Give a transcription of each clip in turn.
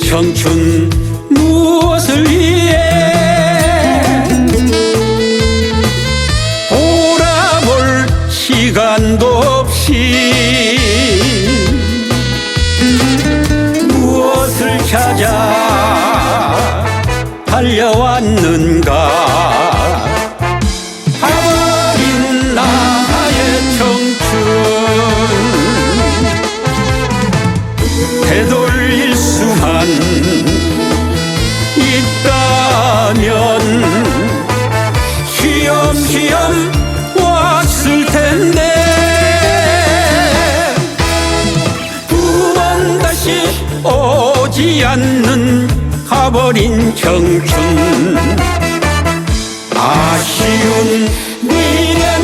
청춘 무엇을 위해? 돌아볼 시간도 없이 무엇을 찾아 달려왔는가 않는 가버린 청춘. 아쉬운 미련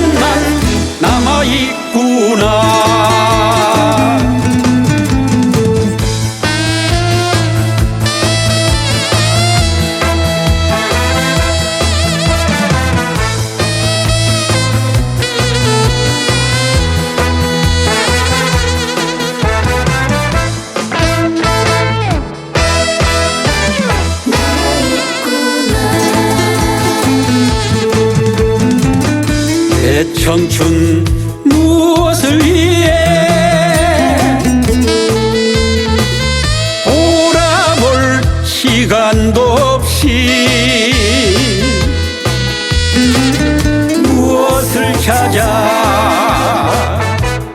내 청춘 무엇을 위해? 돌아볼 시간도 없이 무엇을 찾아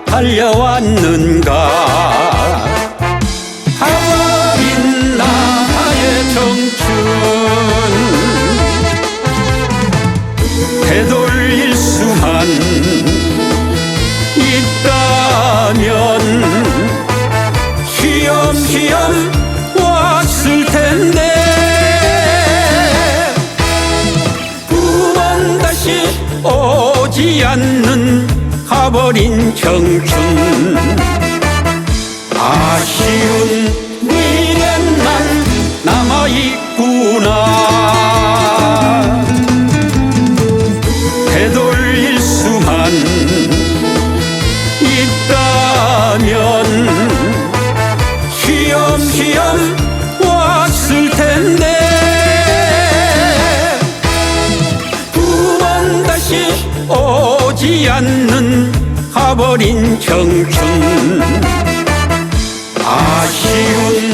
달려왔는가 쉬엄쉬엄 왔을 텐데. 두 번 다시 오지 않는 가버린 청춘 오지 않는 가버린 청춘 아쉬운